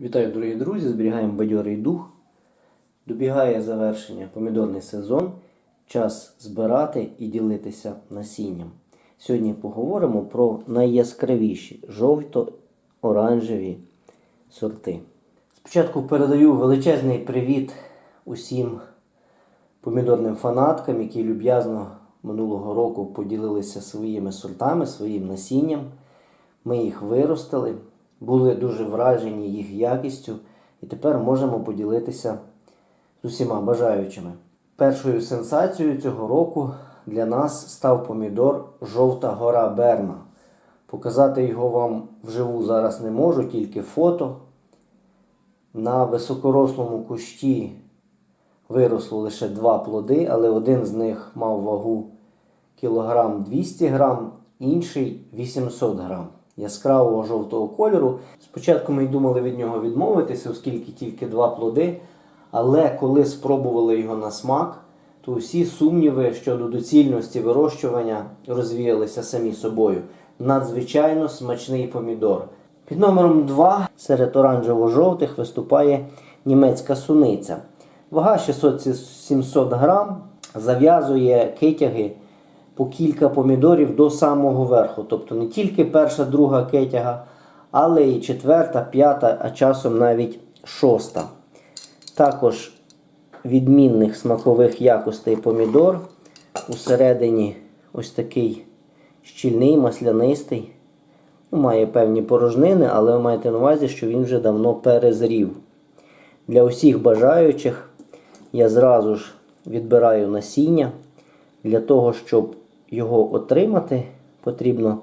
Вітаю, дорогі друзі! Зберігаємо бадьорий дух. Добігає завершення помідорний сезон. Час збирати і ділитися насінням. Сьогодні поговоримо про найяскравіші жовто-оранжеві сорти. Спочатку передаю величезний привіт усім помідорним фанаткам, які люб'язно минулого року поділилися своїми сортами, своїм насінням. Ми їх виростили, були дуже вражені їх якістю, і тепер можемо поділитися з усіма бажаючими. Першою сенсацією цього року для нас став помідор Жовта гора Берна. Показати його вам вживу зараз не можу, тільки фото. На високорослому кущі виросло лише два плоди, але один з них мав вагу кілограм 200 грам, інший 800 грам. Яскравого жовтого кольору. Спочатку ми й думали від нього відмовитися, оскільки тільки два плоди. Але коли спробували його на смак, то усі сумніви щодо доцільності вирощування розвіялися самі собою. Надзвичайно смачний помідор. Під номером 2 серед оранжево-жовтих виступає німецька суниця. Вага 600-700 грам, зав'язує китяги по кілька помідорів до самого верху. Тобто не тільки перша, друга китяга, але і четверта, п'ята, а часом навіть шоста. Також відмінних смакових якостей помідор. Усередині ось такий щільний, маслянистий. Ну, Має певні порожнини, але ви маєте на увазі, що він вже давно перезрів. Для усіх бажаючих я зразу ж відбираю насіння. Для того, щоб його отримати, потрібно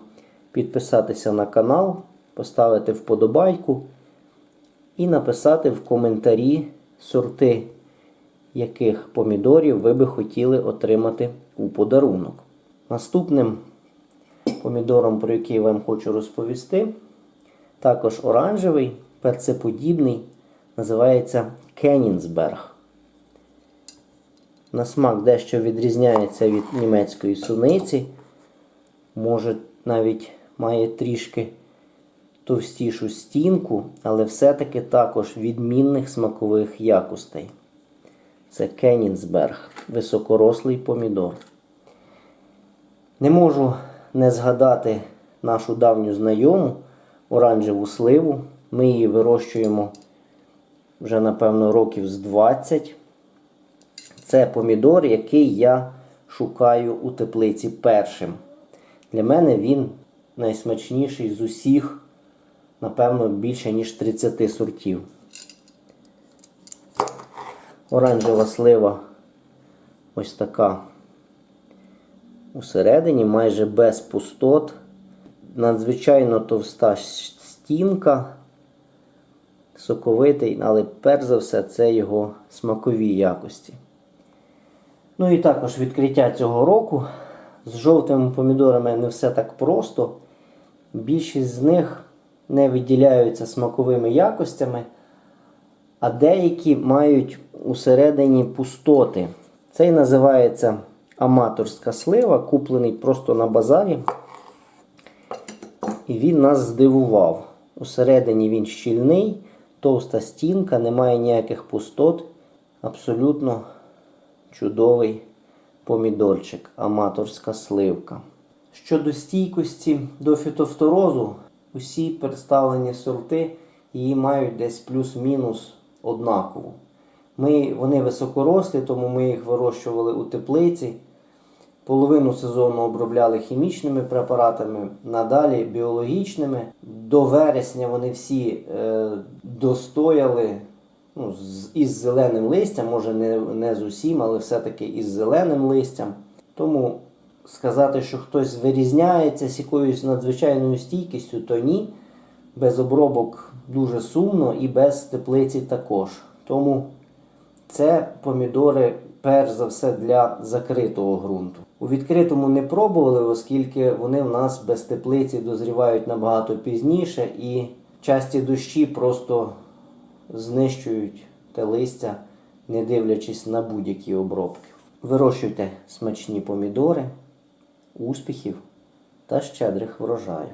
підписатися на канал, поставити вподобайку і написати в коментарі сорти, яких помідорів ви би хотіли отримати у подарунок. Наступним помідором, про який я вам хочу розповісти, також оранжевий, перцеподібний, називається Кенінсберг. На смак дещо відрізняється від німецької суниці. Може, навіть має трішки товстішу стінку, але все-таки також відмінних смакових якостей. Це Кенінсберг, високорослий помідор. Не можу не згадати нашу давню знайому оранжеву сливу. Ми її вирощуємо вже, напевно, років з 20. Це помідор, який я шукаю у теплиці першим. Для мене він найсмачніший з усіх, напевно, більше, ніж 30 сортів. Оранжева слива ось така усередині, майже без пустот. Надзвичайно товста стінка, соковитий, але перш за все це його смакові якості. Ну і також відкриття цього року. З жовтими помідорами не все так просто. Більшість з них не виділяються смаковими якостями, а деякі мають усередині пустоти. Цей називається аматорська слива, куплений просто на базарі. І він нас здивував. Усередині він щільний, товста стінка, немає ніяких пустот. Абсолютно чудовий помідорчик, аматорська сливка. Щодо стійкості до фітофторозу, усі представлені сорти її мають десь плюс-мінус однаково. Ми, Вони високорослі, тому ми їх вирощували у теплиці. Половину сезону обробляли хімічними препаратами, надалі біологічними. До вересня вони всі е, достояли ну, з, із зеленим листям, може не, не з усім, але все-таки із зеленим листям. Тому сказати, що хтось вирізняється з якоюсь надзвичайною стійкістю, то ні. Без обробок дуже сумно і без теплиці також. Тому це помідори, перш за все, для закритого ґрунту. У відкритому не пробували, оскільки вони в нас без теплиці дозрівають набагато пізніше і часті дощі просто знищують те листя, не дивлячись на будь-які обробки. Вирощуйте смачні помідори, успіхів та щедрих врожаю.